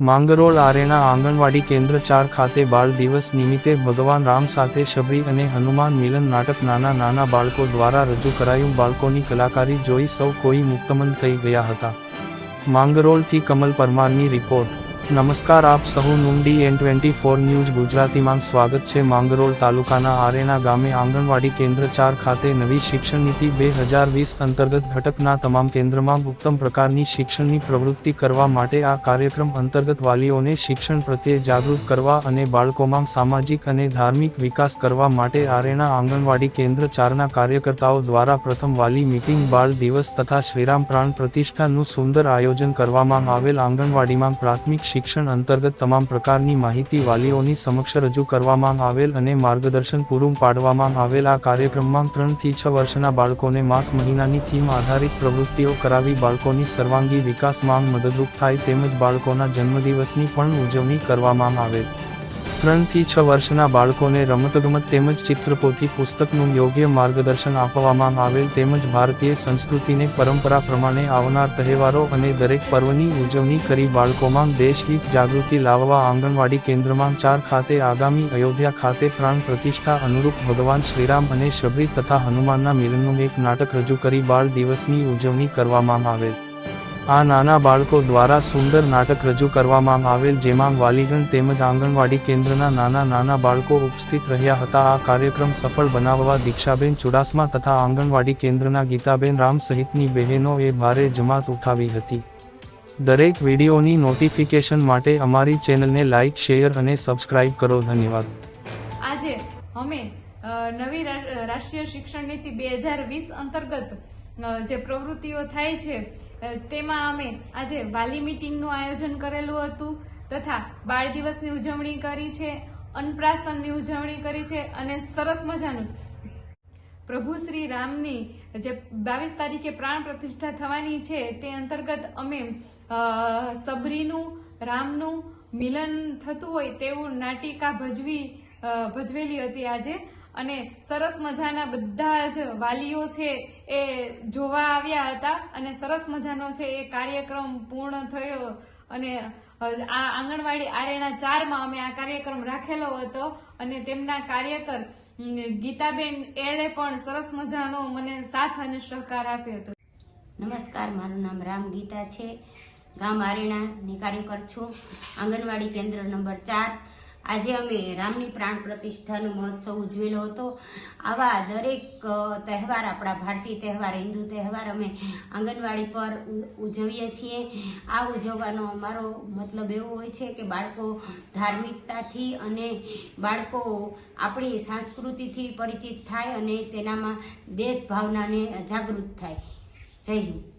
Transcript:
માંગરોળ આરેના આંગણવાડી કેન્દ્ર ચાર ખાતે બાળ દિવસ નિમિત્તે ભગવાન રામ સાથે શબરી અને હનુમાન મિલન નાટક નાના નાના બાળકો દ્વારા રજૂ કરાયું. બાળકોની કલાકારી જોઈ સૌ કોઈ મુક્તમંદ થઈ ગયા હતા. માંગરોળથી કમલ પરમારની રિપોર્ટ. નમસ્કાર આપ સહુ નુંડી એન ટ્વેન્ટી ફોર ન્યૂઝ ગુજરાતીમાં સ્વાગત છે માંગરોળ તાલુકાના આરેના ગામે આંગણવાડી કેન્દ્ર ચાર ખાતે નવી શિક્ષણ નીતિ બે હજાર વીસ અંતર્ગત ઘટકના તમામ કેન્દ્રમાં ઉત્તમ પ્રકારની શિક્ષણની પ્રવૃત્તિ કરવા માટે આ કાર્યક્રમ અંતર્ગત વાલીઓને શિક્ષણ પ્રત્યે જાગૃત કરવા અને બાળકોમાં સામાજિક અને ધાર્મિક વિકાસ કરવા માટે આરેના આંગણવાડી કેન્દ્ર ચારના કાર્યકર્તાઓ દ્વારા પ્રથમ વાલી મીટિંગ, બાળ દિવસ તથા શ્રીરામ પ્રાણ પ્રતિષ્ઠાનું સુંદર આયોજન કરવામાં આવેલ આંગણવાડીમાં પ્રાથમિક શિક્ષણ અંતર્ગત તમામ પ્રકારની માહિતી વાલીઓની સમક્ષ રજૂ કરવામાં આવેલ અને માર્ગદર્શન પૂરું પાડવામાં આવેલ આ કાર્યક્રમમાં ત્રણથી છ વર્ષના બાળકોને માસ મહિનાની થીમ આધારિત પ્રવૃત્તિઓ કરાવી બાળકોની સર્વાંગી વિકાસમાં મદદરૂપ થાય તેમજ બાળકોના જન્મદિવસની પણ ઉજવણી કરવામાં આવેલ ત્રણથી છ વર્ષના બાળકોને રમતગમત તેમજ ચિત્રપોથી પુસ્તકનું યોગ્ય માર્ગદર્શન આપવામાં આવેલ તેમજ ભારતીય સંસ્કૃતિને પરંપરા પ્રમાણે આવનાર તહેવારો અને દરેક પર્વની ઉજવણી કરી બાળકોમાં દેશહિત જાગૃતિ લાવવા આંગણવાડી કેન્દ્રમાં ચાર ખાતે આગામી અયોધ્યા ખાતે પ્રાણ પ્રતિષ્ઠા અનુરૂપ ભગવાન શ્રીરામ અને શબરી તથા હનુમાનના મિલનનું એક નાટક રજૂ કરી બાળ દિવસની ઉજવણી કરવામાં આવેલ આ નાના બાળકો દ્વારા સુંદર નાટક રજૂ કરવામાં આવેલ જેમાં વાલીગણ તેમજ આંગણવાડી કેન્દ્રના નાના નાના બાળકો ઉપસ્થિત રહ્યા હતા. આ કાર્યક્રમ સફળ બનાવવા દીક્ષાબેન ચુડાસમા તથા આંગણવાડી કેન્દ્રના ગીતાબેન રામ સહિતની બહેનોએ ભારે જમાત ઉઠાવી હતી. દરેક વિડીયોની નોટિફિકેશન માટે અમારી ચેનલને લાઇક શેર અને સબસ્ક્રાઇબ કરો. ધન્યવાદ. આજે અમે નવી રાષ્ટ્રીય શિક્ષણ નીતિ બે અંતર્ગત જે પ્રવૃત્તિઓ થાય છે તેમાં અમે આજે વાલી મિટિંગનું આયોજન કરેલું હતું તથા બાળ દિવસની ઉજવણી કરી છે, અન્નપ્રાશનની ઉજવણી કરી છે અને સરસ મજાનું પ્રભુ શ્રી રામની જે બાવીસ તારીખે પ્રાણ પ્રતિષ્ઠા થવાની છે, તે અંતર્ગત અમે સબરીનું, રામનું મિલન થતું હોય તેવું નાટિકા ભજવી ભજવેલી હતી આજે. અને સરસ મજાના બધા જ વાલીઓ છે એ જોવા આવ્યા હતા અને સરસ મજાનો છે એ કાર્યક્રમ પૂર્ણ થયો અને આ આંગણવાડી આરેણા ચારમાં અમે આ કાર્યક્રમ રાખેલો હતો અને તેમના કાર્યકર ગીતાબેન એલે પણ સરસ મજાનો મને સાથ અને સહકાર આપ્યો હતો. નમસ્કાર, મારું નામ રામ ગીતા છે. ગામ આરેણા ની કાર્યકર છું. આંગણવાડી કેન્દ્ર નંબર ચાર. આજે અમે રામની પ્રાણ પ્રતિષ્ઠાનો મહોત્સવ ઉજવેલો હતો. આવા દરેક તહેવાર, આપણા ભારતીય તહેવાર, હિન્દુ તહેવાર અમે આંગણવાડી પર ઉજવીએ છીએ. આ ઉજવવાનો અમારો મતલબ એવો હોય છે કે બાળકો ધાર્મિકતાથી અને બાળકો આપણી સંસ્કૃતિથી પરિચિત થાય અને તેનામાં દેશ ભાવનાને જાગૃત થાય. જય હિન્દ.